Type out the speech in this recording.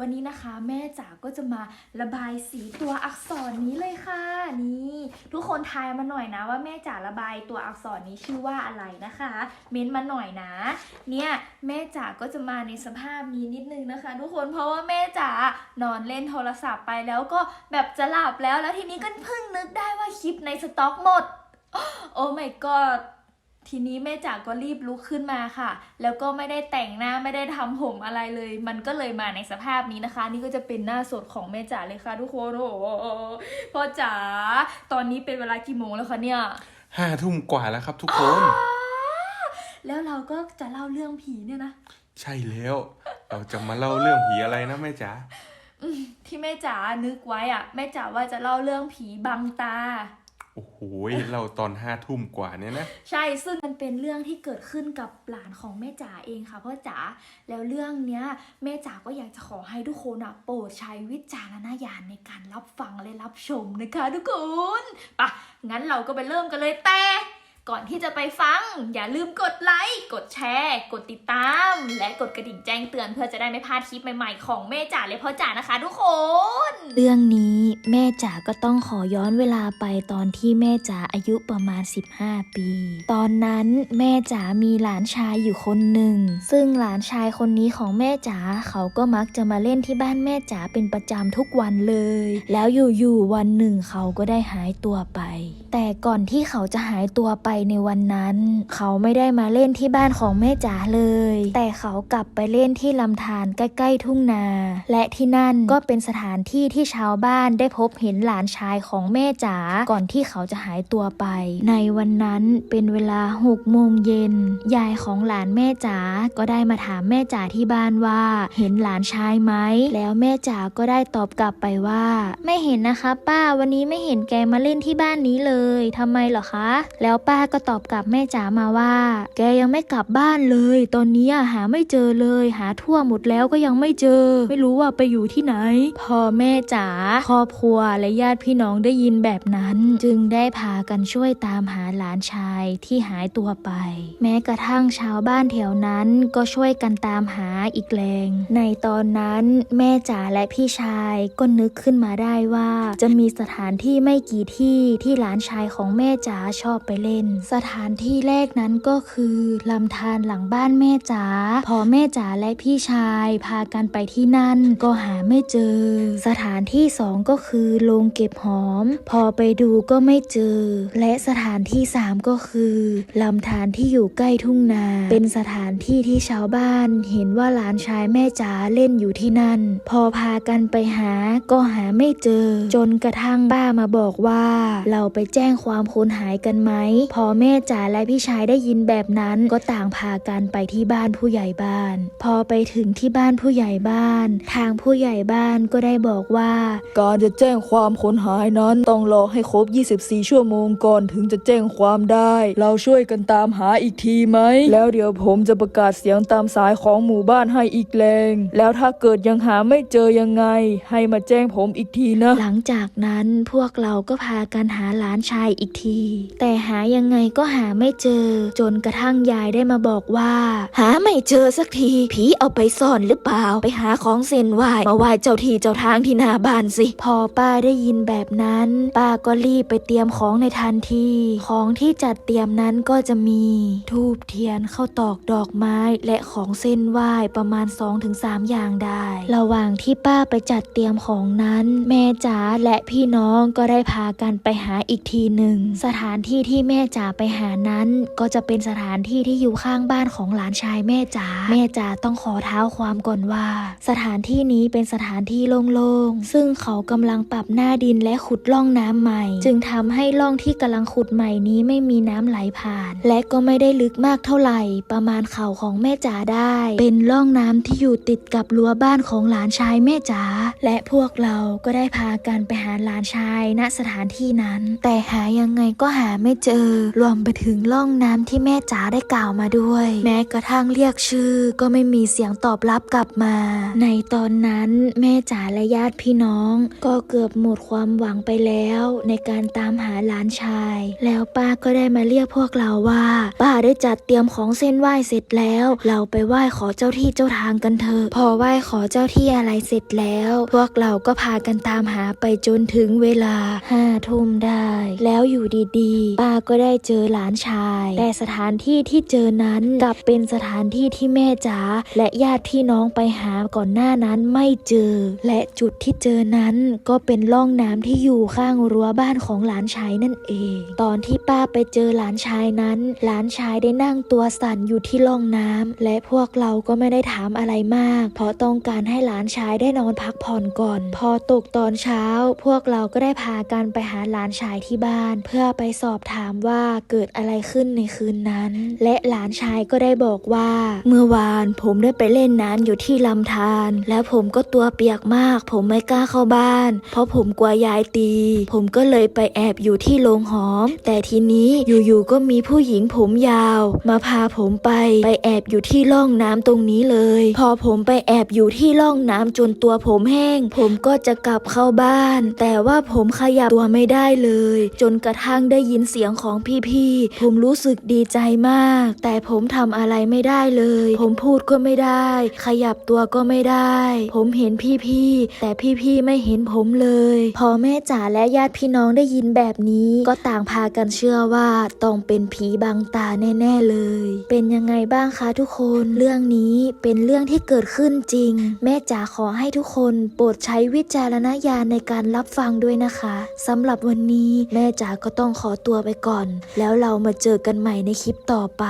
วันนี้นะคะแม่จ๋าก็จะมาระบายสีตัวอักษรนี้เลยค่ะนี่ทุกคนทายมาหน่อยนะว่าแม่จ๋าระบายตัวอักษรนี้ชื่อว่าอะไรนะคะ เม้นต์มาหน่อยนะ เนี่ยแม่จ๋าก็จะมาในสภาพนี้นิดนึงนะคะ ทุกคนเพราะว่าแม่จ๋านอนเล่นโทรศัพท์ไปแล้วก็แบบจะหลับแล้วแล้วทีนี้ก็เพิ่งนึกได้ว่าคลิปในสต็อกหมดโอ้ my god ทีนี้แม่จ๋าก็รีบลุกขึ้นมาค่ะ แล้วก็ไม่ได้แต่งหน้าไม่ได้ทำผมอะไรเลย มันก็เลยมาในสภาพนี้นะคะ นี่ก็จะเป็นหน้าสดของแม่จ๋าเลยค่ะทุกคนโอ้โหพ่อจ๋าตอนนี้เป็นเวลากี่โมงแล้วคะเนี่ยห้าทุ่มกว่าแล้วครับทุกคน แล้วเราก็จะเล่าเรื่องผีเนี่ยนะใช่แล้ว เราจะมาเล่าเรื่องผีอะไรนะแม่จ๋าที่แม่จ๋านึกไว้อะแม่จ๋าว่าจะเล่าเรื่องผีบังตา โอ้โหเราตอนห้าทุ่มกว่าเนี่ยนะ ใช่ซึ่งมันเป็นเรื่องที่เกิดขึ้นกับหลานของแม่จ๋าเองค่ะพ่อจ๋าแล้วเรื่องเนี้ยแม่จ๋าก็อยากจะขอให้ทุกคนอะโปรดใช้วิจารณญาณในการรับฟังและรับชมนะคะ ทุกคนปะงั้นเราก็ไปเริ่มกันเลยแต่ ก่อนที่จะไปฟัง อย่าลืมกดไลค์ กดแชร์ กดติดตาม และกดกระดิ่งแจ้งเตือนเพื่อจะได้ไม่พลาดคลิปใหม่ๆ ของแม่จ๋าและพ่อจ๋านะคะทุกคน เรื่องนี้แม่จ๋าก็ต้องขอย้อนเวลาไปตอนที่แม่จ๋าอายุประมาณ 15 ปี ตอนนั้นแม่จ๋ามีหลานชายอยู่คนหนึ่ง ซึ่งหลานชายคนนี้ของแม่จ๋าเขาก็มักจะมาเล่นที่บ้านแม่จ๋าเป็นประจำทุกวันเลย แล้วอยู่ๆวันหนึ่งเขาก็ได้หายตัวไป แต่ก่อนที่เขาจะหายตัวไปในวันนั้น เขาไม่ได้มาเล่นที่บ้านของแม่จ๋าเลย แต่เขากลับไปเล่นที่ลำธารใกล้ๆทุ่งนา และที่นั่นก็เป็นสถานที่ที่ชาวบ้านได้พบเห็นหลานชายของแม่จ๋าก่อนที่เขาจะหายตัวไป ในวันนั้นเป็นเวลาหกโมงเย็นยายของหลานแม่จ๋าก็ได้มาถามแม่จ๋าที่บ้านว่า เห็นหลานชายไหมแล้วแม่จ๋าก็ได้ตอบกลับไปว่า ไม่เห็นนะคะ ป้าวันนี้ไม่เห็นแกมาเล่นที่บ้านนี้เลยทำไมเหรอคะ แล้วป้าก็ตอบกลับแม่จ๋ามาว่า แกยังไม่กลับบ้านเลย ตอนนี้หาไม่เจอเลย หาทั่วหมดแล้วก็ยังไม่เจอ ไม่รู้ว่าไปอยู่ที่ไหน พอแม่จ๋าครอบครัวและญาติพี่น้องได้ยินแบบนั้น จึงได้พากันช่วยตามหาหลานชายที่หายตัวไป แม้กระทั่งชาวบ้านแถวนั้นก็ช่วยกันตามหาอีกแรง ในตอนนั้นแม่จ๋าและพี่ชายก็นึกขึ้นมาได้ว่า จะมีสถานที่ไม่กี่ที่ที่หลานชายของแม่จ๋าชอบไปเล่นสถานที่แรกนั้นก็คือลำธารหลังบ้านแม่จ๋าพอแม่จ๋าและพี่ชายพากันไปที่นั่นก็หาไม่เจอ สถานที่สองก็คือโรงเก็บหอม พอไปดูก็ไม่เจอ และสถานที่สามก็คือลำธารที่อยู่ใกล้ทุ่งนา เป็นสถานที่ที่ชาวบ้านเห็นว่าหลานชายแม่จ๋าเล่นอยู่ที่นั่น พอพากันไปหาก็หาไม่เจอ จนกระทั่งป้ามาบอกว่า เราไปแจ้งความคนหายกันไหมพอแม่จ๋าและพี่ชายได้ยินแบบนั้นก็ต่างพากันไปที่บ้านผู้ใหญ่บ้าน พอไปถึงที่บ้านผู้ใหญ่บ้าน ทางผู้ใหญ่บ้านก็ได้บอกว่า การจะแจ้งความคนหายนั้นต้องรอให้ครบ 24 ชั่วโมงก่อนถึงจะแจ้งความได้ เราช่วยกันตามหาอีกทีไหม แล้วเดี๋ยวผมจะประกาศเสียงตามสายของหมู่บ้านให้อีกแรง แล้วถ้าเกิดยังหาไม่เจอยังไง ให้มาแจ้งผมอีกทีนะ หลังจากนั้นพวกเราก็พากันหาหลานชายอีกที แต่หายังไงก็หาไม่เจอ จนกระทั่งยายได้มาบอกว่า หาไม่เจอสักทีผีเอาไปซ่อนหรือเปล่า ไปหาของเส้นไหวมาไหว้เจ้าที่เจ้าทางที่หน้าบ้านสิ พอป้าได้ยินแบบนั้น ป้าก็รีบไปเตรียมของในทันทีของที่จัดเตรียมนั้นก็จะมีทูบเทียนข้าวตอกดอกไม้และของเส้นไหว้ประมาณ 2-3 อย่างได้ ระหว่างที่ป้าไปจัดเตรียมของนั้น แม่จ๋าและพี่น้องก็ได้พากันไปหาอีกทีหนึ่งสถานที่ที่แม่จ๋าไปหานั้น ก็จะเป็นสถานที่ที่อยู่ข้างบ้านของหลานชายแม่จ๋าแม่จ๋าต้องขอเท้าความก่อนว่า สถานที่นี้เป็นสถานที่โล่งๆซึ่งเขากำลังปรับหน้าดินและขุดร่องน้ำใหม่ จึงทำให้ร่องที่กำลังขุดใหม่นี้ไม่มีน้ำไหลผ่าน และก็ไม่ได้ลึกมากเท่าไหร่ ประมาณเข่าของแม่จ๋าได้ เป็นร่องน้ำที่อยู่ติดกับรั้วบ้านของหลานชายแม่จ๋าและพวกเราก็ได้พากันไปหาหลานชายณสถานที่นั้น แต่หายังไงก็หาไม่เจอรวมไปถึงล่องน้ำที่แม่จ๋าได้กล่าวมาด้วย แม้กระทั่งเรียกชื่อก็ไม่มีเสียงตอบรับกลับมา ในตอนนั้นแม่จ๋าและญาติพี่น้อง ก็เกือบหมดความหวังไปแล้ว ในการตามหาหลานชาย แล้วป้าก็ได้มาเรียกพวกเราว่า ป้าได้จัดเตรียมของเส้นไหว้เสร็จแล้ว เราไปไหว้ขอเจ้าที่เจ้าทางกันเถอะพอไหว้ขอเจ้าที่อะไรเสร็จแล้ว พวกเราก็พากันตามหาไปจนถึงเวลาห้าทุ่มได้ แล้วอยู่ดีๆ ป้าก็ได้เจอหลานชาย แต่สถานที่ที่เจอนั้นกลับเป็นสถานที่ที่แม่จ๋าและญาติพี่น้องไปหาก่อนหน้านั้นไม่เจอ และจุดที่เจอนั้นก็เป็นร่องน้ำที่อยู่ข้างรั้วบ้านของหลานชายนั่นเอง ตอนที่ป้าไปเจอหลานชายนั้น หลานชายได้นั่งตัวสั่นอยู่ที่ร่องน้ำและพวกเราก็ไม่ได้ถามอะไรมาก เพราะต้องการให้หลานชายได้นอนพักผ่อนก่อน พอตกตอนเช้า พวกเราก็ได้พากันไปหาหลานชายที่บ้าน เพื่อไปสอบถามว่าเกิดอะไรขึ้นในคืนนั้น และหลานชายก็ได้บอกว่า เมื่อวานผมได้ไปเล่นน้ำอยู่ที่ลำธารแล้วผมก็ตัวเปียกมาก ผมไม่กล้าเข้าบ้าน เพราะผมกลัวยายตี ผมก็เลยไปแอบอยู่ที่โรงหอม แต่ทีนี้อยู่ๆก็มีผู้หญิงผมยาว มาพาผมไป ไปแอบอยู่ที่ร่องน้ำตรงนี้เลย พอผมไปแอบอยู่ที่ร่องน้ำจนตัวผมแห้ง ผมก็จะกลับเข้าบ้าน แต่ว่าผมขยับตัวไม่ได้เลย จนกระทั่งได้ยินเสียงของพี่พี่ๆ ผมรู้สึกดีใจมาก แต่ผมทำอะไรไม่ได้เลย ผมพูดก็ไม่ได้ ขยับตัวก็ไม่ได้ ผมเห็นพี่ๆ แต่พี่ๆ ไม่เห็นผมเลย พอแม่จ๋าและญาติพี่น้องได้ยินแบบนี้ ก็ต่างพากันเชื่อว่าต้องเป็นผีบังตาแน่ๆเลย เป็นยังไงบ้างคะทุกคน เรื่องนี้เป็นเรื่องที่เกิดขึ้นจริง แม่จ๋าขอให้ทุกคนโปรดใช้วิจารณญาณในการรับฟังด้วยนะคะสำหรับวันนี้แม่จ๋าก็ต้องขอตัวไปก่อนแล้วเรามาเจอกันใหม่ในคลิปต่อไป